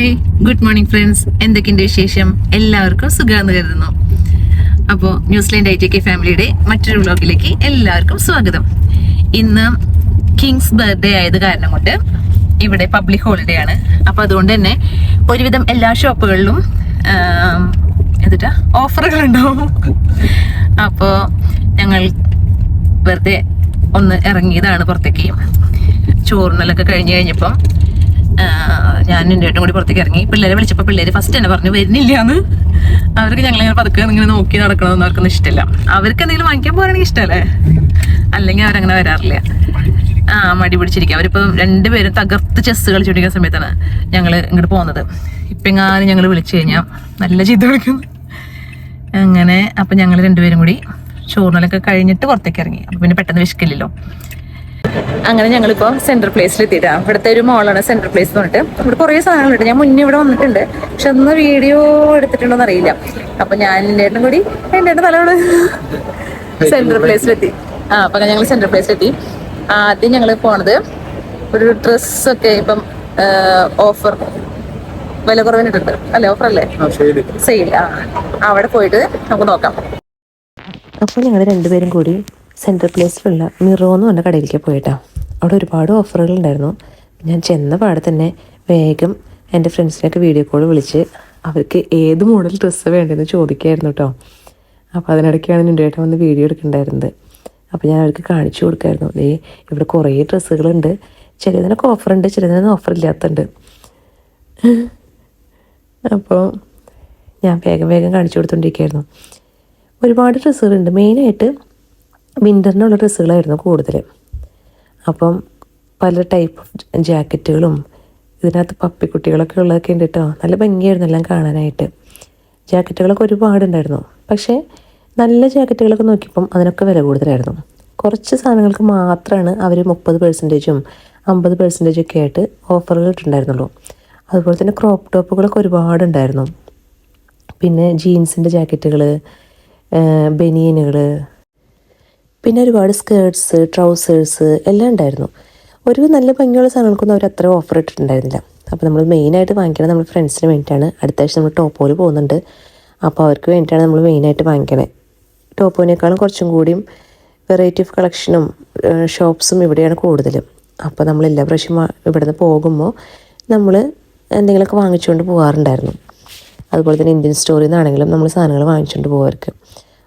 Hi good morning friends എന്തൊക്കെയുണ്ട് വിശേഷം? എല്ലാവർക്കും സുഖമെന്ന് കരുതുന്നു. അപ്പോൾ ന്യൂസിലൻഡ് ഐ ടി കെ ഫാമിലിയുടെ മറ്റൊരു വ്ലോഗിലേക്ക് എല്ലാവർക്കും സ്വാഗതം. ഇന്ന് കിങ്സ് ബർത്ത്ഡേ ആയത് കാരണം കൊണ്ട് ഇവിടെ പബ്ലിക് ഹോളിഡേ ആണ്. അപ്പോൾ അതുകൊണ്ട് തന്നെ ഒരുവിധം എല്ലാ ഷോപ്പുകളിലും എന്നിട്ടാ ഓഫറുകൾ ഉണ്ടാവും അപ്പോൾ ഞങ്ങൾ വെറുതെ ഒന്ന് ഇറങ്ങിയതാണ് പുറത്തേക്ക്. ചോറിനെല്ലൊക്കെ കഴിഞ്ഞ് കഴിഞ്ഞപ്പം ഞാൻ എന്റെ ഏട്ടൻ കൂടി പുറത്തേക്ക് ഇറങ്ങി. പിള്ളേരെ വിളിച്ചപ്പോൾ പിള്ളേര് ഫസ്റ്റ് തന്നെ പറഞ്ഞു വരുന്നില്ല എന്ന് അവർക്ക് ഞങ്ങളിങ്ങനെ പതുക്കെ ഇങ്ങനെ നോക്കി നടക്കണമെന്ന് അവർക്കൊന്നും ഇഷ്ടമില്ല അവർക്ക് എന്തെങ്കിലും വാങ്ങിക്കാൻ പോകാണെങ്കിൽ ഇഷ്ടമല്ലേ അല്ലെങ്കിൽ അവരങ്ങനെ വരാറില്ല. ആ മടി പിടിച്ചിരിക്കുക അവരിപ്പം രണ്ടുപേരും തകർത്ത് ചെസ് കളിച്ചുകൊണ്ടിരിക്കുന്ന സമയത്താണ് ഞങ്ങൾ ഇങ്ങോട്ട് പോകുന്നത് ഇപ്പം എങ്ങാനും ഞങ്ങൾ വിളിച്ചു കഴിഞ്ഞാൽ നല്ല ചീത്ത വിളിക്കുന്നു. അങ്ങനെ അപ്പം ഞങ്ങൾ രണ്ടുപേരും കൂടി ചോറിനലൊക്കെ കഴിഞ്ഞിട്ട് പുറത്തേക്ക് ഇറങ്ങി. അപ്പം പിന്നെ പെട്ടെന്ന് വിശക്കില്ലല്ലോ. അങ്ങനെ ഞങ്ങളിപ്പോൾ സെൻട്രൽ പ്ലേസിൽ എത്തിയിട്ടാണ് ഇവിടുത്തെ ഒരു മോളാണ് സെൻട്രൽ പ്ലേസ് എന്ന് പറഞ്ഞിട്ട്. ഇവിടെ കുറേ സാധനങ്ങളുണ്ട്. ഞാൻ മുന്നേ ഇവിടെ വന്നിട്ടുണ്ട്. പക്ഷെ അന്ന് വീഡിയോ എടുത്തിട്ടുണ്ടോ എന്നറിയില്ല അപ്പൊ ഞാൻ എന്റെ ഏട്ടനും കൂടി എന്റെ ഏട്ടൻ തലയോട് സെൻട്രൽ പ്ലേസിലെത്തി ആ അപ്പൊ ഞങ്ങൾ സെൻട്രൽ പ്ലേസിലെത്തി ആദ്യം ഞങ്ങൾ പോണത് ഒരു ഡ്രസ്സൊക്കെ ഇപ്പം ഓഫർ വില കുറവിനിട്ടുണ്ട്. അല്ലേ ഓഫർ അല്ലേ? സെയിൽ ആ. അവിടെ പോയിട്ട് നമുക്ക് നോക്കാം. അപ്പോൾ ഞങ്ങൾ രണ്ടുപേരും കൂടി സെൻട്രൽ പ്ലേസിലുള്ള മിറോ എന്ന് പറഞ്ഞ കടയിലേക്ക് പോയിട്ടാ. അവിടെ ഒരുപാട് ഓഫറുകൾ ഉണ്ടായിരുന്നു. ഞാൻ ചെന്ന പാടെ തന്നെ വേഗം എന്റെ ഫ്രണ്ട്സിനൊക്കെ വീഡിയോ കോൾ വിളിച്ച് അവർക്ക് ഏത് മോഡൽ ഡ്രസ്സ് വേണ്ടതെന്ന് ചോദിക്കായിരുന്നു കേട്ടോ അപ്പോൾ അതിനിടയ്ക്കാണ് ഏട്ടൻ വന്ന് വീഡിയോ എടുക്കണ്ടായിരുന്നത്. അപ്പോൾ ഞാൻ അവർക്ക് കാണിച്ചു കൊടുക്കായിരുന്നു. ദേ ഇവിടെ കുറേ ഡ്രസ്സുകളുണ്ട് ചിലതിനൊക്കെ ഓഫറുണ്ട് ചിലതിനൊന്നും ഓഫർ ഇല്ലാത്തുണ്ട് അപ്പോൾ ഞാൻ വേഗം വേഗം കാണിച്ചു കൊടുത്തോണ്ടിരിക്കുകയായിരുന്നു ഒരുപാട് ഡ്രസ്സുകളുണ്ട് മെയിനായിട്ട് വിന്ററിനുള്ള ഡ്രസ്സുകളായിരുന്നു കൂടുതൽ. അപ്പം പല ടൈപ്പ് ജാക്കറ്റുകളും ഇതിനകത്ത് പപ്പിക്കുട്ടികളൊക്കെ ഉള്ളതൊക്കെ ഉണ്ട് കേട്ടോ നല്ല ഭംഗിയായിരുന്നു എല്ലാം കാണാനായിട്ട്. ജാക്കറ്റുകളൊക്കെ ഒരുപാടുണ്ടായിരുന്നു. പക്ഷേ നല്ല ജാക്കറ്റുകളൊക്കെ നോക്കിയപ്പം അതിനൊക്കെ വില കൂടുതലായിരുന്നു. കുറച്ച് സാധനങ്ങൾക്ക് മാത്രമാണ് അവർ മുപ്പത് പെർസെന്റേജും അമ്പത് പെർസെന്റേജും ഒക്കെ ആയിട്ട് ഓഫറുകൾ ഇട്ടുണ്ടായിരുന്നുള്ളൂ അതുപോലെ തന്നെ ക്രോപ്പ് ടോപ്പുകളൊക്കെ ഒരുപാടുണ്ടായിരുന്നു. പിന്നെ ജീൻസിന്റെ ജാക്കറ്റുകൾ ബനിയനുകൾ പിന്നെ ഒരുപാട് സ്കേർട്സ് ട്രൗസേഴ്സ് എല്ലാം ഉണ്ടായിരുന്നു. ഒരു നല്ല ഭംഗിയുള്ള സാധനങ്ങൾക്കൊന്നും അവർ അത്ര ഓഫർ ഇട്ടിട്ടുണ്ടായിരുന്നില്ല. അപ്പോൾ നമ്മൾ മെയിനായിട്ട് വാങ്ങിക്കണത് നമ്മൾ ഫ്രണ്ട്സിന് വേണ്ടിയിട്ടാണ്. അടുത്ത ആഴ്ച നമ്മൾ ടോപ്പോയിൽ പോകുന്നുണ്ട്. അപ്പോൾ അവർക്ക് വേണ്ടിയിട്ടാണ് നമ്മൾ മെയിനായിട്ട് വാങ്ങിക്കണത് ടോപ്പോനേക്കാളും കുറച്ചും കൂടിയും വെറൈറ്റി ഓഫ് കളക്ഷനും ഷോപ്സും ഇവിടെയാണ് കൂടുതലും. അപ്പോൾ നമ്മൾ എല്ലാ പ്രാവശ്യം ഇവിടെ നിന്ന് പോകുമ്പോൾ നമ്മൾ എന്തെങ്കിലുമൊക്കെ വാങ്ങിച്ചുകൊണ്ട് പോകാറുണ്ടായിരുന്നു അതുപോലെ തന്നെ ഇന്ത്യൻ സ്റ്റോറിൽ നിന്നാണെങ്കിലും നമ്മൾ സാധനങ്ങൾ വാങ്ങിച്ചുകൊണ്ട് പോകുമായിരിക്കും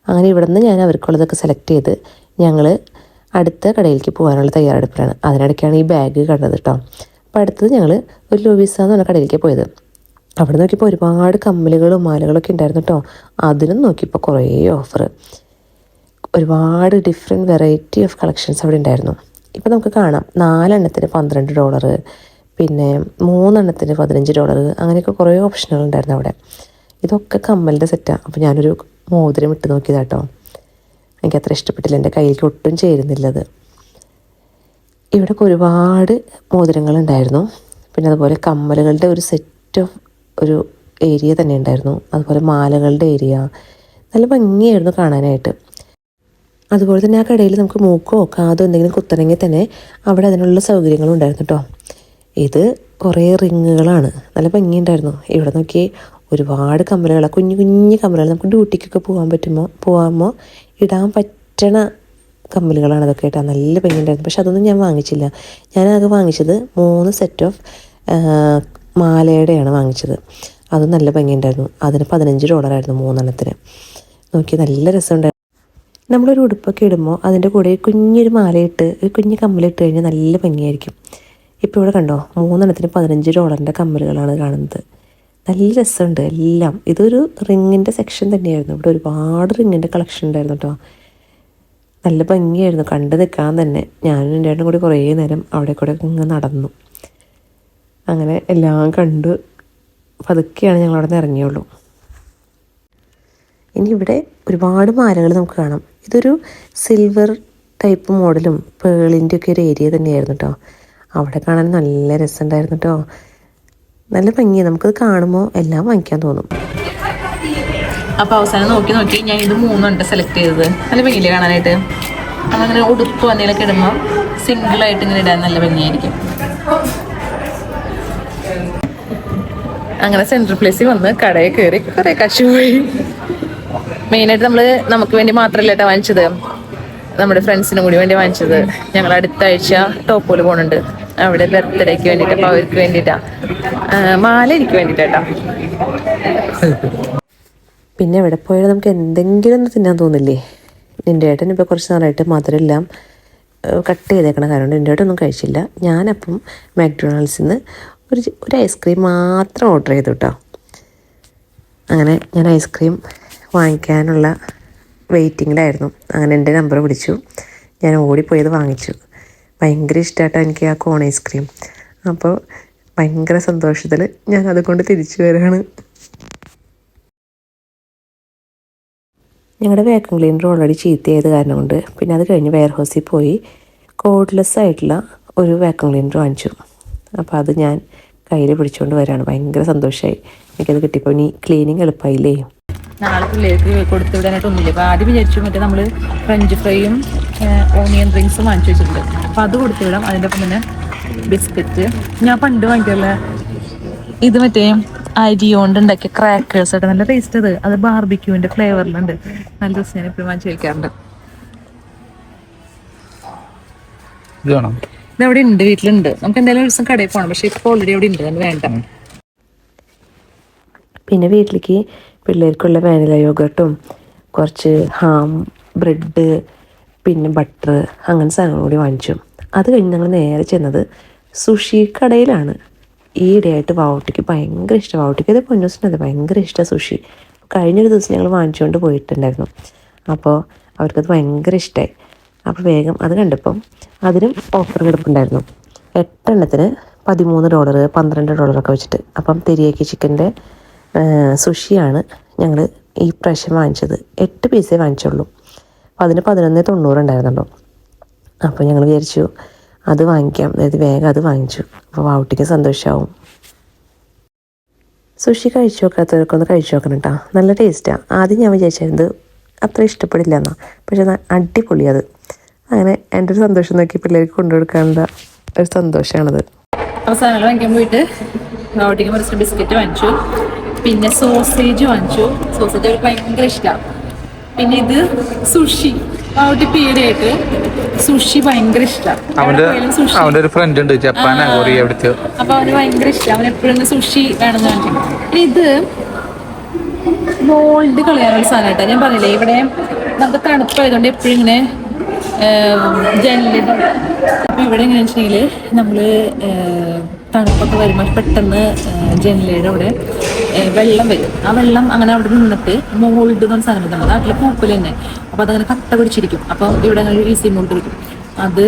അങ്ങനെ ഇവിടെ നിന്ന് ഞാൻ അവർക്കുള്ളതൊക്കെ സെലക്ട് ചെയ്ത് ഞങ്ങൾ അടുത്ത കടയിലേക്ക് പോകാനുള്ള തയ്യാറെടുപ്പിലാണ്. അതിനിടയ്ക്കാണ് ഈ ബാഗ് കണ്ടത് കേട്ടോ അപ്പോൾ അടുത്തത് ഞങ്ങൾ ഒരു ലൂവിസ എന്ന് പറഞ്ഞ കടയിലേക്ക് പോയത്. അവിടെ നോക്കിയപ്പോൾ ഒരുപാട് കമ്മലുകളും മാലകളൊക്കെ ഉണ്ടായിരുന്നു കേട്ടോ അതിനും നോക്കിയപ്പോൾ കുറേ ഓഫർ ഒരുപാട് ഡിഫറെന്റ് വെറൈറ്റി ഓഫ് കളക്ഷൻസ് അവിടെ ഉണ്ടായിരുന്നു. ഇപ്പോൾ നമുക്ക് കാണാം. നാലെണ്ണത്തിന് പന്ത്രണ്ട് ഡോളർ പിന്നെ മൂന്നെണ്ണത്തിന് പതിനഞ്ച് ഡോളർ അങ്ങനെയൊക്കെ കുറേ ഓപ്ഷനുകൾ ഉണ്ടായിരുന്നു അവിടെ. ഇതൊക്കെ കമ്മലിന്റെ സെറ്റാണ് അപ്പോൾ ഞാനൊരു മോതിരം ഇട്ട് നോക്കിയതാട്ടോ എനിക്ക് അത്ര ഇഷ്ടപ്പെട്ടില്ല. എന്റെ കയ്യിലേക്ക് ഒട്ടും ചേരുന്നില്ലത്. ഇവിടെയൊക്കെ ഒരുപാട് മോതിരങ്ങളുണ്ടായിരുന്നു. പിന്നെ അതുപോലെ കമ്മലുകളുടെ ഒരു സെറ്റ് ഒരു ഏരിയ തന്നെ ഉണ്ടായിരുന്നു. അതുപോലെ മാലകളുടെ ഏരിയ നല്ല ഭംഗിയായിരുന്നു കാണാനായിട്ട്. അതുപോലെ തന്നെ ആ കടയിൽ നമുക്ക് മൂക്കോ കാതോ എന്തെങ്കിലും കുത്തണമെങ്കിൽ തന്നെ അവിടെ അതിനുള്ള സൗകര്യങ്ങളും ഉണ്ടായിരുന്നു കേട്ടോ. ഇത് കുറേ റിങ്ങുകളാണ്. നല്ല ഭംഗിയുണ്ടായിരുന്നു. ഇവിടെ നോക്കി ഒരുപാട് കമ്മലുകൾ കുഞ്ഞു കുഞ്ഞു കമ്മലുകൾ. നമുക്ക് ഡ്യൂട്ടിക്കൊക്കെ പോകാൻ പറ്റുമോ? പോകാമ്പോൾ ഇടാൻ പറ്റണ കമ്മലുകളാണ് അതൊക്കെ കേട്ടോ നല്ല ഭംഗിയുണ്ടായിരുന്നു പക്ഷെ അതൊന്നും ഞാൻ വാങ്ങിച്ചില്ല. ആകെ വാങ്ങിച്ചത് മൂന്ന് സെറ്റ് ഓഫ് മാലയുടെയാണ് വാങ്ങിച്ചത്. അത് നല്ല ഭംഗിയുണ്ടായിരുന്നു അതിന് പതിനഞ്ച് ഡോളറായിരുന്നു മൂന്നെണ്ണത്തിന്. നോക്കി നല്ല രസമുണ്ടായിരുന്നു നമ്മളൊരു ഉടുപ്പൊക്കെ ഇടുമ്പോൾ അതിന്റെ കൂടെ കുഞ്ഞൊരു മാലയിട്ട് ഒരു കുഞ്ഞു കമ്മലിട്ട് കഴിഞ്ഞാൽ നല്ല ഭംഗിയായിരിക്കും. ഇപ്പോൾ ഇവിടെ കണ്ടോ? മൂന്നെണ്ണത്തിന് പതിനഞ്ച് ഡോളറിന്റെ കമ്മലുകളാണ് കാണുന്നത്. നല്ല രസമുണ്ട് എല്ലാം. ഇതൊരു റിങ്ങിന്റെ സെക്ഷൻ തന്നെയായിരുന്നു. ഇവിടെ ഒരുപാട് റിങ്ങിന്റെ കളക്ഷൻ ഉണ്ടായിരുന്നു കേട്ടോ നല്ല ഭംഗിയായിരുന്നു. കണ്ടു നിൽക്കാൻ തന്നെ. ഞാനും എന്റെ ഏട്ടനും കൂടി കുറേ നേരം അവിടെ കൂടെ ഇങ്ങനെ നടന്നു. അങ്ങനെ എല്ലാം കണ്ട്. പതുക്കെയാണ് ഞങ്ങൾ അവിടെ നിന്ന് ഇറങ്ങിയുള്ളൂ. ഇനി ഇവിടെ ഒരുപാട് മാലകൾ നമുക്ക് കാണാം. ഇതൊരു സിൽവർ ടൈപ്പ് മോഡലും പേളിന്റെ ഒക്കെ ഒരു ഏരിയ തന്നെയായിരുന്നു കേട്ടോ അവിടെ കാണാൻ നല്ല രസമുണ്ടായിരുന്നു കേട്ടോ നല്ല ഭംഗിയാണ് നമുക്കത് കാണുമ്പോൾ എല്ലാം വാങ്ങിക്കാൻ തോന്നും. അപ്പോൾ അവസാനം നോക്കി നോക്കി ഞാൻ ഇത് മൂന്നുണ്ട് സെലക്ട് ചെയ്തത്. നല്ല ഭംഗിയില്ലേ കാണാനായിട്ട്? നമ്മളങ്ങനെ ഉടുപ്പ് എന്തെങ്കിലുമൊക്കെ ഇടുമ്പോൾ സിംഗിളായിട്ട് ഇങ്ങനെ ഇടാൻ നല്ല ഭംഗിയായിരിക്കും. അങ്ങനെ സെൻട്രൽ പ്ലേസിൽ വന്ന് കടയിൽ കയറി കുറെ കശു പോയി. മെയിനായിട്ട് നമ്മൾ നമുക്ക് വേണ്ടി മാത്രമല്ല കേട്ടോ വാങ്ങിച്ചത്? നമ്മുടെ ഫ്രണ്ട്സിനും കൂടി വേണ്ടി വാങ്ങിച്ചത്. ഞങ്ങൾ അടുത്ത ആഴ്ച ടോപ്പോൽ പോകുന്നുണ്ട് അവിടെ ബർത്ത്ഡേക്ക് വേണ്ടിയിട്ട് അപ്പോൾ അവർക്ക് വേണ്ടിയിട്ടാ ആ, മാല എനിക്ക് വേണ്ടിട്ടാ പിന്നെ എവിടെ പോയാലും നമുക്ക് എന്തെങ്കിലും ഒന്ന് തിന്നാൻ തോന്നില്ലേ? നിന്റെ ഏട്ടൻ ഇപ്പോൾ കുറച്ച് നാളായിട്ട് മധുരമെല്ലാം കട്ട് ചെയ്തേക്കണ കാരണം നിന്റെ ഏട്ടനൊന്നും കഴിച്ചില്ല. ഞാനപ്പം മാക്ഡൊണാൾഡ്സിൽ നിന്ന് ഒരു ഒരു ഐസ്ക്രീം മാത്രം ഓർഡർ ചെയ്തു കേട്ടോ അങ്ങനെ ഞാൻ ഐസ്ക്രീം വാങ്ങിക്കാനുള്ള വെയിറ്റിങ്ങിലായിരുന്നു അങ്ങനെ എന്റെ നമ്പർ വിളിച്ചു. ഞാൻ ഓടിപ്പോയത് വാങ്ങിച്ചു. ഭയങ്കര ഇഷ്ടമായിട്ടോ എനിക്ക് ആ കോൺ ഐസ്ക്രീം അപ്പോൾ ഭയങ്കര സന്തോഷത്തിൽ ഞാൻ അതുകൊണ്ട് തിരിച്ചു വരികയാണ് ഞങ്ങളുടെ വാക്യൂം ക്ലീനർ ഓൾറെഡി ചീത്തയായത് കാരണം കൊണ്ട് പിന്നെ അത് കഴിഞ്ഞ് വെയർ ഹൗസിൽ പോയി കോഡ്ലെസ് ആയിട്ടുള്ള ഒരു വാക്യൂം ക്ലീനർ വാങ്ങിച്ചു. അപ്പോൾ അത് ഞാൻ കയ്യിൽ പിടിച്ചുകൊണ്ട് വരാണ്. ഭയങ്കര സന്തോഷമായി എനിക്കത് കിട്ടിയപ്പോൾ ഇനി ക്ലീനിങ് എളുപ്പമായില്ലേ നാളെ പിള്ളേർക്ക് കൊടുത്തു വിടാനായിട്ടൊന്നുമില്ല അപ്പോൾ അപ്പൊ ആദ്യം വിചാരിച്ചു മറ്റേ നമ്മൾ ഫ്രഞ്ച് ഫ്രൈയും ഓണിയൻ ഡ്രിങ്ക്സും വാങ്ങിച്ചു വെച്ചിട്ടുണ്ട്. അപ്പോൾ അത് കൊടുത്തു വിടാം. അതിന്റെ ഒപ്പം തന്നെ ബിസ്ക്കറ്റ്. ഞാൻ പണ്ട് വാങ്ങിക്കല്ല ഇത് മറ്റേ അരി കൊണ്ട് ഉണ്ടാക്കിയ ക്രാക്കേഴ്സ് ആയിട്ട് നല്ല ടേസ്റ്റ് അത്. അത് ബാർബിക്യൂവിന്റെ ഫ്ലേവറിലുണ്ട് നല്ല ദിവസം ഞാൻ എപ്പോഴും വാങ്ങിച്ചു കഴിക്കാറുണ്ട്. ഇത് ഇത് അവിടെ ഉണ്ട് വീട്ടിലുണ്ട്. നമുക്ക് എന്തായാലും ഒരു ദിവസം കടയിൽ പോകണം പക്ഷെ ഇപ്പോൾ ഓൾറെഡി അവിടെ ഉണ്ട്. അത് വേണ്ട. പിന്നെ വീട്ടിലേക്ക് പിള്ളേർക്കുള്ള വാനില യോഗട്ടും കുറച്ച് ഹാം ബ്രെഡ് പിന്നെ ബട്ടർ അങ്ങനെ സാധനങ്ങൾ കൂടി വാങ്ങിച്ചു. അത് കഴിഞ്ഞ് ഞങ്ങൾ നേരെ ചെന്നത് സുഷി കടയിലാണ്. ഈ ഇടയായിട്ട് വാവുട്ടിക്ക് ഭയങ്കര ഇഷ്ടം. വാവുട്ടിക്ക് ഇത് പൊന്നൂസിനത് ഭയങ്കര ഇഷ്ടമാണ് സുഷി. കഴിഞ്ഞൊരു ദിവസം ഞങ്ങൾ വാങ്ങിച്ചുകൊണ്ട് പോയിട്ടുണ്ടായിരുന്നു. അപ്പോൾ അവർക്കത് ഭയങ്കര ഇഷ്ടമായി അപ്പോൾ വേഗം അത് കണ്ടപ്പം അതിനും ഓഫർ കിടപ്പുണ്ടായിരുന്നു എട്ടെണ്ണത്തിന് പതിമൂന്ന് ഡോളർ പന്ത്രണ്ട് ഡോളറൊക്കെ വെച്ചിട്ട്. അപ്പം തെരിയാക്കി ചിക്കന്റെ സുഷിയാണ് ഞങ്ങൾ ഈ പ്രാവശ്യം വാങ്ങിച്ചത്. എട്ട് പീസേ വാങ്ങിച്ചുള്ളൂ. അപ്പോൾ അതിന് പതിനൊന്ന് തൊണ്ണൂറ് ഉണ്ടായിരുന്നുള്ളൂ. അപ്പോൾ ഞങ്ങൾ വിചാരിച്ചു അത് വാങ്ങിക്കാം. അതായത് വേഗം അത് വാങ്ങിച്ചു. അപ്പോൾ വാവുട്ടിക്ക് സന്തോഷമാവും സുഷി കഴിച്ചു നോക്കാത്തവരൊക്കെ ഒന്ന് കഴിച്ചു നോക്കണം കേട്ടോ നല്ല ടേസ്റ്റാണ് ആദ്യം ഞാൻ വിചാരിച്ചിരുന്നത് അത്ര ഇഷ്ടപ്പെടില്ല എന്നാ പക്ഷെ അടിപൊളി അത്. അങ്ങനെ എന്റെ ഒരു സന്തോഷം നോക്കി പിള്ളേർക്ക് കൊണ്ടുകൊടുക്കാനുള്ള ഒരു സന്തോഷമാണത് അവസാനങ്ങൾ വാങ്ങിക്കാൻ പോയിട്ട് റോട്ടിക്ക് കുറച്ച് ബിസ്ക്കറ്റ് വാങ്ങിച്ചു. പിന്നെ സോസേജ് വാങ്ങിച്ചു. സോസേജ് ഭയങ്കര ഇഷ്ടമാണ് പിന്നെ ഇത് സുഷി. റോട്ടി പേരായിട്ട് സുഷി ഭയങ്കര ഇഷ്ടമാണ് അവന്റെ അവന്റെ ഒരു ഫ്രണ്ട് ഉണ്ട് ജപ്പാനാ കൊറിയ അവിടുത്തെ. അപ്പൊ അവന് ഭയങ്കര ഇഷ്ടം. അവൻ എപ്പോഴും സുഷി വേണമെന്ന് കാണിക്കും ഇത് മോൾഡ് കളയാനുള്ള സാധനമായിട്ടാ ഞാൻ പറഞ്ഞില്ലേ ഇവിടെ നമുക്ക് തണുപ്പായതുകൊണ്ട് എപ്പോഴും ഇങ്ങനെ അപ്പൊ ഇവിടെ എങ്ങനെയാണെന്ന് വെച്ചിട്ടുണ്ടെങ്കിൽ നമ്മൾ തണുപ്പൊക്കെ വരുമ്പോൾ പെട്ടെന്ന് ജനലയുടെ അവിടെ വെള്ളം വരും. ആ വെള്ളം അങ്ങനെ അവിടെ നിന്നിട്ട് മോൾഡ് എന്ന് സാധനം നമ്മുടെ നാട്ടിലെ പൂപ്പൽ തന്നെ. അപ്പൊ അതങ്ങനെ കട്ട പിടിച്ചിരിക്കും. അപ്പോൾ ഇവിടെ അങ്ങനെ ഈസി മോൾഡ് കിട്ടും അത്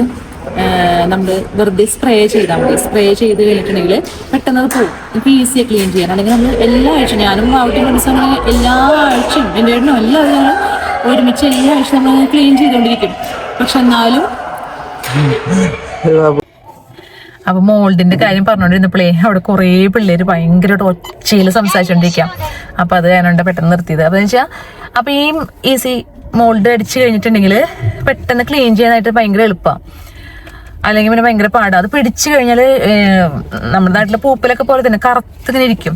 നമ്മൾ വെറുതെ സ്പ്രേ ചെയ്താൽ മതി. സ്പ്രേ ചെയ്ത് കഴിഞ്ഞിട്ടുണ്ടെങ്കിൽ പെട്ടെന്ന് അത് പോകും ഇപ്പം ഈസിയാണ് ക്ലീൻ ചെയ്യാൻ. അല്ലെങ്കിൽ നമ്മൾ എല്ലാ ആഴ്ചയും ഞാനും ആവട്ടെ മനസ്സിലാണെങ്കിൽ എല്ലാ ആഴ്ചയും എന്റെ ഏട്ടനും എല്ലാ ആഴ്ചയും ഒരുമിച്ച് എല്ലാ ആഴ്ചയും നമ്മൾ ക്ലീൻ ചെയ്തുകൊണ്ടിരിക്കും പക്ഷെ എന്നാലും അപ്പൊ മോൾഡിന്റെ കാര്യം പറഞ്ഞോണ്ടിരുന്നപ്പോഴേ അവിടെ കുറേ പിള്ളേര് ഭയങ്കരമായിട്ട് ഒച്ചയിൽ സംസാരിച്ചോണ്ടിരിക്കാം അപ്പൊ അത് ഞാനുണ്ട് പെട്ടെന്ന് നിർത്തിയത്. അപ്പൊ വെച്ചാൽ അപ്പൊ ഈ ഈസി മോൾഡ് അടിച്ചു കഴിഞ്ഞിട്ടുണ്ടെങ്കിൽ പെട്ടെന്ന് ക്ലീൻ ചെയ്യാനായിട്ട് ഭയങ്കര എളുപ്പമാണ് അല്ലെങ്കിൽ പിന്നെ ഭയങ്കര പാടാണ് അത് പിടിച്ചു കഴിഞ്ഞാൽ നമ്മുടെ നാട്ടിലെ പൂപ്പലൊക്കെ പോലെ തന്നെ കറുത്തിങ്ങനെ ഇരിക്കും.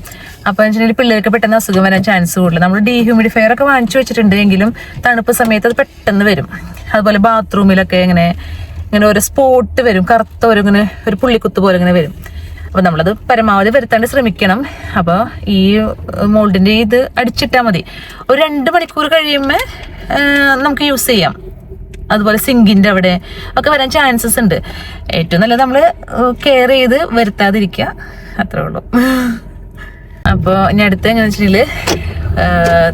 അപ്പോൾ വെച്ചിട്ടുണ്ടെങ്കിൽ പിള്ളേർക്ക് പെട്ടെന്ന് അസുഖം വരാൻ ചാൻസ് കൂടുതൽ നമ്മൾ ഡീഹ്യൂമിഡിഫയർ ഒക്കെ വാങ്ങിച്ചു വെച്ചിട്ടുണ്ട് എങ്കിലും തണുപ്പ് സമയത്ത് അത് പെട്ടെന്ന് വരും. അതുപോലെ ബാത്റൂമിലൊക്കെ ഇങ്ങനെ ഇങ്ങനെ ഒരു സ്പോട്ട് വരും. കറുത്ത ഒരു ഇങ്ങനെ ഒരു പുള്ളിക്കുത്ത് പോലെ ഇങ്ങനെ വരും. അപ്പോൾ നമ്മളത് പരമാവധി വരുത്താണ്ട് ശ്രമിക്കണം. അപ്പോൾ ഈ മോൾഡിന്റെ ഇത് അടിച്ചിട്ടാൽ മതി. ഒരു രണ്ട് മണിക്കൂർ കഴിയുമ്പോൾ നമുക്ക് യൂസ് ചെയ്യാം. അതുപോലെ സിങ്കിന്റെ അവിടെ ഒക്കെ വരാൻ ചാൻസസ് ഉണ്ട്. ഏറ്റവും നല്ലത് നമ്മൾ കെയർ ചെയ്ത് വരുത്താതിരിക്കുക. അത്രേ ഉള്ളൂ. അപ്പോൾ ഇനി അടുത്ത എങ്ങനെ വെച്ചിട്ടുണ്ടെങ്കിൽ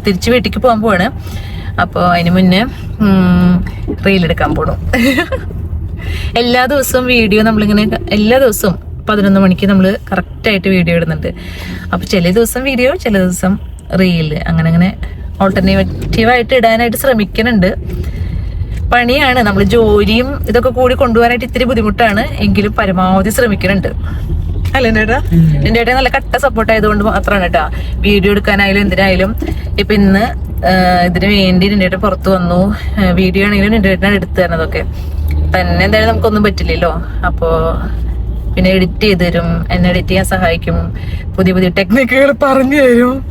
തിരിച്ച് വീട്ടിലേക്ക് പോകാൻ പോവാണ്. അപ്പോൾ അതിന് മുന്നേ റീലെടുക്കാൻ പോകണം എല്ലാ ദിവസവും വീഡിയോ നമ്മളിങ്ങനെ എല്ലാ ദിവസവും പതിനൊന്ന് മണിക്ക് നമ്മൾ കറക്റ്റായിട്ട് വീഡിയോ ഇടുന്നുണ്ട്. അപ്പോൾ ചില ദിവസം വീഡിയോ ചില ദിവസം റീൽ അങ്ങനെ അങ്ങനെ ഓൾട്ടർനേറ്റീവായിട്ട് ഇടാനായിട്ട് ശ്രമിക്കുന്നുണ്ട്. പണിയാണ്. നമ്മൾ ജോലിയും ഇതൊക്കെ കൂടി കൊണ്ടുപോകാനായിട്ട് ഇത്തിരി ബുദ്ധിമുട്ടാണ്. എങ്കിലും പരമാവധി ശ്രമിക്കുന്നുണ്ട്. അല്ലേ ചേട്ടാ? എന്റെ ഏട്ടാ നല്ല കട്ട സപ്പോർട്ട് ആയതുകൊണ്ട് മാത്രമാണ് കേട്ടോ വീഡിയോ എടുക്കാനായാലും എന്തിനായാലും ഇപ്പം ഇന്ന് ഇതിന് വേണ്ടി എന്റെ ഏട്ടൻ പുറത്ത് വന്നു. വീഡിയോ ആണെങ്കിലും എന്റെ ഏട്ടനാണ് എടുത്തു തരുന്നതൊക്കെ തന്നെ എന്തായാലും നമുക്കൊന്നും പറ്റില്ലല്ലോ. അപ്പോ പിന്നെ എഡിറ്റ് ചെയ്ത് തരും. എന്നെ എഡിറ്റ് ചെയ്യാൻ സഹായിക്കും. പുതിയ പുതിയ ടെക്നിക്കുകൾ പറഞ്ഞു തരും.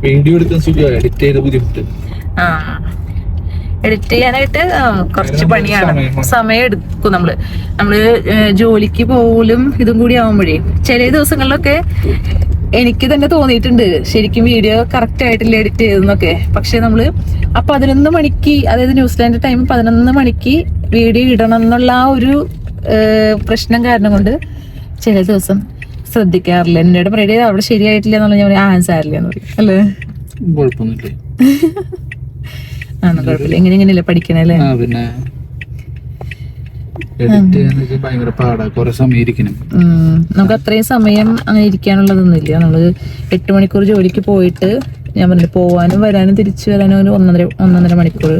വീഡിയോ എടുക്കാൻ സുഖം എഡിറ്റ് ചെയ്ത ബുദ്ധിമുട്ട്. ആ. എഡിറ്റ് ചെയ്യാനായിട്ട് കുറച്ച് പണിയാണ്. സമയം സമയം എടുക്കും നമ്മൾ. നമ്മൾ ജോലിക്ക് പോലും ഇതും കൂടി ആവുമ്പോഴേ. ചില ദിവസങ്ങളിലൊക്കെ എനിക്ക് തന്നെ തോന്നിയിട്ടുണ്ട്. ശരിക്കും വീഡിയോ കറക്റ്റ് ആയിട്ടില്ല എഡിറ്റ് ചെയ്തെന്നൊക്കെ പക്ഷെ നമ്മൾ ആ പതിനൊന്ന് മണിക്ക് അതായത് ന്യൂസിലാൻഡ് ടൈം പതിനൊന്ന് മണിക്ക് വീഡിയോ ഇടണം എന്നുള്ള ആ ഒരു പ്രശ്നം കാരണം കൊണ്ട് ചില ദിവസം ശ്രദ്ധിക്കാറില്ല. എന്നോട് പറയുക അവിടെ ശരിയായിട്ടില്ല എന്നുള്ള ഞാൻ ആൻസാറില്ല ആ സാരില്ല എന്ന് പറയും. അല്ലേ? കുഴപ്പമൊന്നുമില്ല. ആണോ കുഴപ്പമില്ല. ഇങ്ങനെ ഇങ്ങനെയല്ലേ പഠിക്കണല്ലേ പിന്നെ എഡിറ്റ് വെച്ചാൽ ഭയങ്കര പാടാ. കുറെ സമയം ഇരിക്കണം. നമുക്ക് അത്രയും സമയം അങ്ങനെ ഇരിക്കാനുള്ളതൊന്നുമില്ല. നമ്മൾ എട്ട് മണിക്കൂർ ജോലിക്ക് പോയിട്ട് ഞാൻ പറഞ്ഞു പോവാനും വരാനും തിരിച്ചു വരാനും ഒരു ഒന്നര ഒന്നൊന്നര മണിക്കൂർ.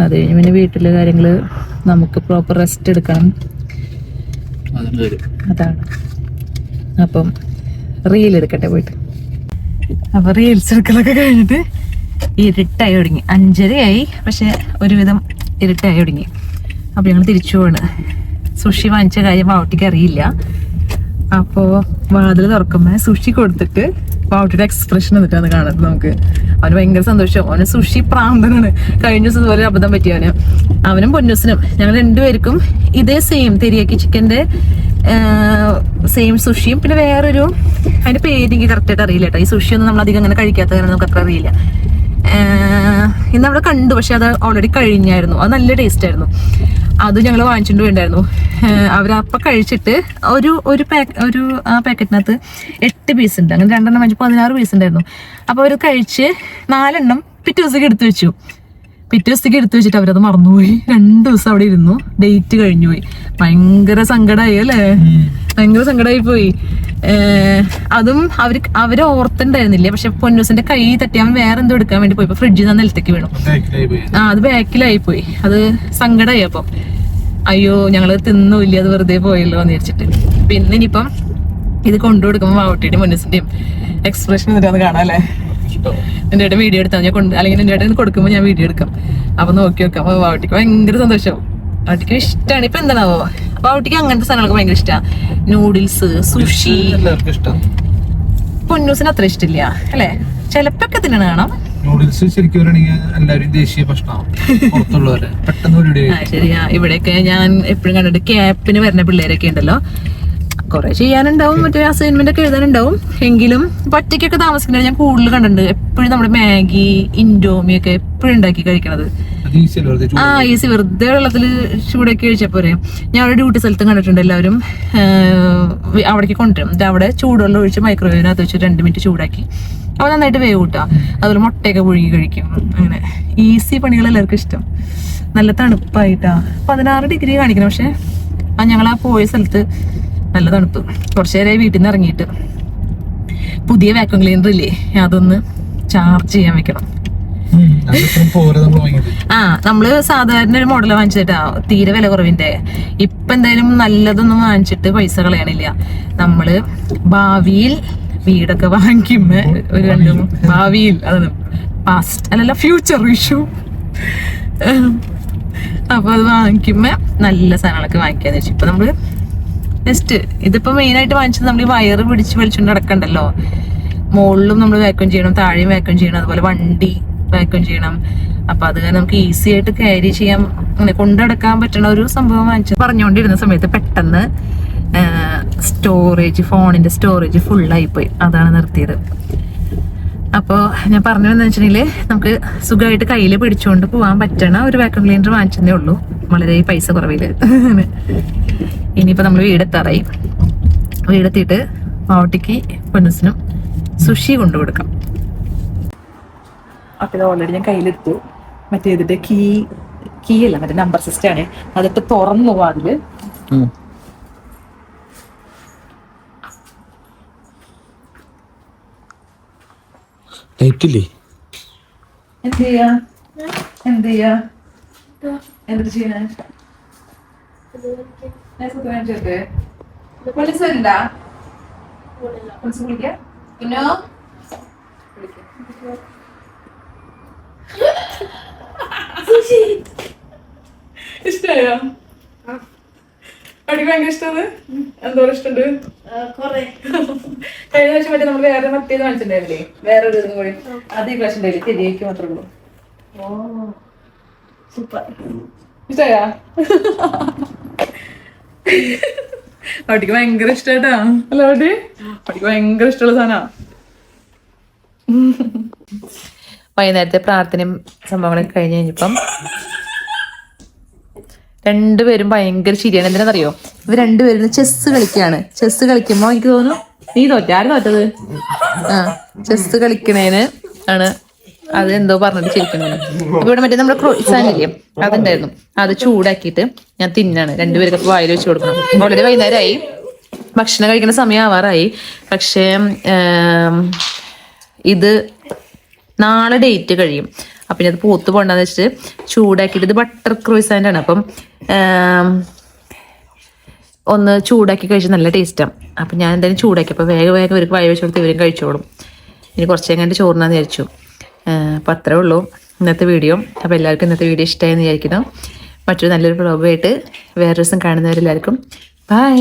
അത് കഴിഞ്ഞ് പിന്നെ വീട്ടിലെ കാര്യങ്ങൾ നമുക്ക് പ്രോപ്പർ റെസ്റ്റ് എടുക്കണം. അതാണ്. അപ്പം റീൽ എടുക്കട്ടെ പോയിട്ട്. അപ്പൊ റീൽസ് എടുക്കലൊക്കെ കഴിഞ്ഞിട്ട് ഇരുട്ടായി തുടങ്ങി അഞ്ചരയായി പക്ഷെ ഒരുവിധം ഇരുട്ടായി തുടങ്ങി അപ്പൊ ഞങ്ങൾ തിരിച്ചു പോവാണ്. സുഷി വാങ്ങിച്ച കാര്യം വാവട്ടിക്ക് അറിയില്ല. അപ്പോ വാതിൽ തുറക്കുമ്പോ സുഷി കൊടുത്തിട്ട് വാവട്ടിയുടെ എക്സ്പ്രഷൻ എന്നിട്ടാണ് കാണുന്നത് നമുക്ക്. അവന് ഭയങ്കര സന്തോഷം. അവന് സുഷി പ്രാന്തനാണ്. കഴിഞ്ഞ ദിവസം ഇതുപോലെ അബദ്ധം പറ്റി അവന്. പൊന്നൂസിനും ഞങ്ങൾ രണ്ടുപേർക്കും ഇതേ സെയിം തെരിയാക്കി ചിക്കന്റെ സെയിം സുഷിയും പിന്നെ വേറൊരു അതിന്റെ പേര് എനിക്ക് കറക്റ്റ് ആയിട്ട് അറിയില്ല കേട്ടോ. ഈ സുഷി ഒന്നും നമ്മൾ അധികം അങ്ങനെ കഴിക്കാത്ത കാരണം നമുക്ക് അത്ര അറിയില്ല. ഇന്ന് അവിടെ കണ്ടു പക്ഷെ അത് ഓൾറെഡി കഴിഞ്ഞായിരുന്നു. അത് നല്ല ടേസ്റ്റ് ആയിരുന്നു. അത് ഞങ്ങൾ വാങ്ങിച്ചിട്ട് വേണ്ടായിരുന്നു അവരപ്പം കഴിച്ചിട്ട് ഒരു ഒരു പാക്ക് ഒരു ആ പാക്കറ്റിനകത്ത് എട്ട് പീസ് ഉണ്ട്. അങ്ങനെ രണ്ടെണ്ണം വാങ്ങിച്ചു പതിനാറ് പീസ് ഉണ്ടായിരുന്നു. അപ്പോൾ അവർ കഴിച്ച് നാലെണ്ണം പിറ്റേ ദിവസത്തേക്ക് എടുത്തു വെച്ചു. പിറ്റേ ദിവസത്തേക്ക് എടുത്തു വെച്ചിട്ട് അവരത് മറന്നുപോയി. രണ്ട് ദിവസം അവിടെ ഇരുന്നു. ഡേറ്റ് കഴിഞ്ഞു പോയി ഭയങ്കര സങ്കടമായി അല്ലേ ഭയങ്കര സങ്കടമായി പോയി അതും അവർ അവർ ഓർത്തുണ്ടായിരുന്നില്ല. പക്ഷെ പൊന്നൂസിന്റെ കൈ തട്ടി അവൻ വേറെ എന്തോ എടുക്കാൻ വേണ്ടി പോയി ഫ്രിഡ്ജിൽ നിന്ന് നിലത്തേക്ക് വീണു. ആ അത് ബാക്കിലായി പോയി അത് സങ്കടമായി അപ്പം. അയ്യോ ഞങ്ങൾ തിന്നൂല്ല അത് വെറുതെ പോയല്ലോ എന്ന് വിചാരിച്ചിട്ട്. പിന്നെ ഇനിയിപ്പം ഇത് കൊണ്ടു കൊടുക്കുമ്പോൾ മാവട്ടിയുടെയും മുന്നസിന്റെയും എക്സ്പ്രഷൻ എന്നിട്ട് കാണാം അല്ലേ? എന്റെ ഏട്ടൻ വീഡിയോ എടുത്താൽ ഞാൻ കൊണ്ട് അല്ലെങ്കിൽ എന്റെ ഏട്ടൻ കൊടുക്കുമ്പോൾ ഞാൻ വീഡിയോ എടുക്കാം. അപ്പൊ നോക്കി നോക്കാം. അപ്പൊ വാവട്ടിക്ക് ഭയങ്കര സന്തോഷം. വാവട്ടിക്ക് ഇഷ്ടമാണ് ഇപ്പൊ എന്താണാവോ? വാവട്ടിക്ക് അങ്ങനത്തെ സാധനങ്ങളൊക്കെ ഭയങ്കര ഇഷ്ടമാണ് നൂഡിൽസ് സുഷി പൊന്നൂസിന് അത്ര ഇഷ്ടമില്ല അല്ലേ? ചിലപ്പൊക്കെ തിന്നണ കാണാം. നൂഡിൽസ് ശരിക്കും പറയുകയാണെങ്കിൽ എല്ലാവരും ദേശീയ ഭക്ഷണമാണ് പുറത്തുള്ളവരെ. പെട്ടെന്ന് ഒരു ആ ശരിയാ. ഇവിടെയൊക്കെ ഞാൻ എപ്പോഴും കണ്ടിട്ട് ക്യാപ്പിന് വരുന്ന പിള്ളേരൊക്കെ ഉണ്ടല്ലോ. കുറെ ചെയ്യാനുണ്ടാവും മറ്റേ അസൈൻമെന്റ് ഒക്കെ എഴുതാനുണ്ടാവും. എങ്കിലും പറ്റിക്കൊക്കെ ഒറ്റയ്ക്കൊക്കെ താമസിക്കുന്നത് ഞാൻ കൂടുതൽ കണ്ടിട്ടുണ്ട്. എപ്പോഴും നമ്മുടെ മാഗി ഇൻഡോമി ഒക്കെ എപ്പോഴും ഉണ്ടാക്കി കഴിക്കണത്. ആ ഈസി വെറുതെ വെള്ളത്തിൽ ചൂടൊക്കെ കഴിച്ചാൽ പോരെ. ഞാൻ അവിടെ ഡ്യൂട്ടി സ്ഥലത്തും കണ്ടിട്ടുണ്ട് എല്ലാവരും. അവിടേക്ക് കൊണ്ടുവരും. എന്നിട്ട് അവിടെ ചൂടുവെള്ളം ഒഴിച്ച് മൈക്രോവേവിനകത്ത് വെച്ച് രണ്ട് മിനിറ്റ് ചൂടാക്കി. അവ നന്നായിട്ട് വേവ് കൂട്ടുക അതുപോലെ മുട്ടയൊക്കെ പുഴുകി കഴിക്കും. അങ്ങനെ. ഈസി പണികൾ എല്ലാവർക്കും ഇഷ്ടം. നല്ല തണുപ്പായിട്ടാ. പതിനാറ് ഡിഗ്രി കാണിക്കണം പക്ഷെ. ആ ഞങ്ങൾ ആ പോയ സ്ഥലത്ത് നല്ല തണുപ്പ്. കുറച്ചു നേരമായി വീട്ടിൽ നിന്ന് ഇറങ്ങിയിട്ട്. പുതിയ വാക്യൂം ക്ലീനർ ഇല്ലേ? അതൊന്ന് ചാർജ് ചെയ്യാൻ വെക്കണം. ആ നമ്മൾ സാധാരണ ഒരു മോഡൽ വാങ്ങിച്ചിട്ടാ. തീരെ വില കുറവിന്റെ. ഇപ്പൊ എന്തായാലും നല്ലതൊന്നും വാങ്ങിച്ചിട്ട് പൈസ കളയണില്ല. നമ്മൾ ഭാവിയിൽ വീടൊക്കെ വാങ്ങിക്കുമ്പോ ഒരു രണ്ട് ഭാവിയിൽ അതാണ് പാസ്റ്റ് അല്ലല്ല ഫ്യൂച്ചർ ഇഷ്യൂ അപ്പൊ അത് വാങ്ങിക്കുമ്പോ നല്ല സാധനങ്ങളൊക്കെ വാങ്ങിക്കാന്ന് വെച്ചു. ഇപ്പൊ നമ്മൾ ജസ്റ്റ് ഇതിപ്പോ മെയിൻ ആയിട്ട് വാങ്ങിച്ചത് നമ്മൾ ഈ വയറ് പിടിച്ച് വലിച്ചുകൊണ്ട് നടക്കണ്ടല്ലോ. മുകളിലും നമ്മൾ വാക്വം ചെയ്യണം താഴെയും വാക്വം ചെയ്യണം അതുപോലെ വണ്ടി വാക്വം ചെയ്യണം. അപ്പൊ അത് കാരണം നമുക്ക് ഈസി ആയിട്ട് ക്യാരി ചെയ്യാൻ അങ്ങനെ കൊണ്ടുനടക്കാൻ പറ്റണ ഒരു സംഭവം വാങ്ങിച്ചു പറഞ്ഞുകൊണ്ടിരുന്ന സമയത്ത് പെട്ടെന്ന് സ്റ്റോറേജ് ഫോണിന്റെ സ്റ്റോറേജ് ഫുള്ളായി പോയി. അതാണ് നിർത്തിയത്. അപ്പോൾ ഞാൻ പറഞ്ഞു എന്ന് വെച്ചിട്ടുണ്ടെങ്കിൽ നമുക്ക് സുഖമായിട്ട് കയ്യിൽ പിടിച്ചുകൊണ്ട് പോകാൻ പറ്റണ ഒരു വാക്യൂം ക്ലീനർ വാങ്ങിച്ചതേ ഉള്ളൂ. വളരെ പൈസ കുറവിൽ. ഇനിയിപ്പോൾ നമ്മൾ വീടെത്താറായി. വീടെത്തിയിട്ട് പാവട്ടിക്ക് പൊന്നസിനും സുഷി കൊണ്ടു കൊടുക്കാം അപ്പോൾ ഇത് ഓൾറെഡി ഞാൻ കയ്യിലെടുത്തു. മറ്റേ ഇതിന്റെ കീ കീ അല്ല മറ്റേ നമ്പർ സിസ്റ്റം ആണ്. അതിട്ട് തുറന്നു അതിൽ. ലൈറ്റില്ലേ എന്ത് ചെയ്യാ? എന്ത് ചെയ്യാ? എന്ത്? ചെയ്യണേ വിളിച്ചില്ല വിളിച്ച് വിളിക്കാം. പിന്നോ ഇഷ്ടയോ? അടിക്ക് ഭയങ്കര ഇഷ്ടമാണ് എന്തോരം ഇഷ്ടമുണ്ട് കഴിഞ്ഞ പ്രാവശ്യം മറ്റേ നമ്മൾ വേറെ മറ്റേത് കാണിച്ചിട്ടുണ്ടായില്ലേ വേറെ ഒരു ഇതും കൂടി. അത് ഈ പ്രാവശ്യം ഉണ്ടായില്ലേ? തിരികേക്ക് മാത്രമേ ഉള്ളൂ. ഇഷ്ടയാ? അടിക്ക് ഭയങ്കര ഇഷ്ടായിട്ടാ അല്ല അടി അടിക്ക് ഭയങ്കര ഇഷ്ടമുള്ള സാധന. വൈകുന്നേരത്തെ പ്രാർത്ഥനയും സംഭവങ്ങളൊക്കെ കഴിഞ്ഞ് കഴിഞ്ഞപ്പം രണ്ടുപേരും ഭയങ്കര ശരിയാണ്. എന്തിനാണെന്നറിയോ? ഇവർ രണ്ടുപേരും ചെസ് കളിക്കുകയാണ് ചെസ് കളിക്കുമ്പോ എനിക്ക് തോന്നുന്നു നീ തോറ്റ? ആര് തോറ്റത്? ആ ചെസ് കളിക്കണേന് ആണ്. അത് എന്തോ പറഞ്ഞിട്ട് ചിരിക്കുന്നത് അപ്പൊ ഇവിടെ മറ്റേ നമ്മുടെ ക്രോസാനില്ലേ അതുണ്ടായിരുന്നു. അത് ചൂടാക്കിയിട്ട് ഞാൻ തിന്നാണ്. രണ്ടുപേർക്ക് വായിൽ വെച്ച് കൊടുക്കണം. വളരെ വൈകുന്നേരമായി. ഭക്ഷണം കഴിക്കുന്ന സമയം ആവാറായി. പക്ഷേ ഇത് നാളെ ഡേറ്റ് കഴിയും. അപ്പം ഇനി അത് പൂത്ത് പോകണ്ടെന്ന് വെച്ചിട്ട് ചൂടാക്കിയിട്ട് ഇത് ബട്ടർ ക്രോയിസാന്റ് ആണ്. അപ്പം ഒന്ന് ചൂടാക്കി കഴിച്ചാൽ നല്ല ടേസ്റ്റാണ് അപ്പം ഞാൻ എന്തായാലും ചൂടാക്കി. അപ്പോൾ വേഗം വേഗം ഇവർക്ക് വഴി വെച്ച് കൊടുത്ത് ഇവരും കഴിച്ചോളും. ഇനി കുറച്ച് കഴിഞ്ഞിട്ട് ചോറിനാന്ന് വിചാരിച്ചു. അപ്പം അത്രേ ഉള്ളൂ ഇന്നത്തെ വീഡിയോ. അപ്പോൾ എല്ലാവർക്കും ഇന്നത്തെ വീഡിയോ ഇഷ്ടമായെന്ന് വിചാരിക്കുന്നു. മറ്റൊരു നല്ലൊരു പ്രോബായിട്ട് വേറെ ദിവസം കാണുന്നവരെല്ലാവർക്കും. ബൈ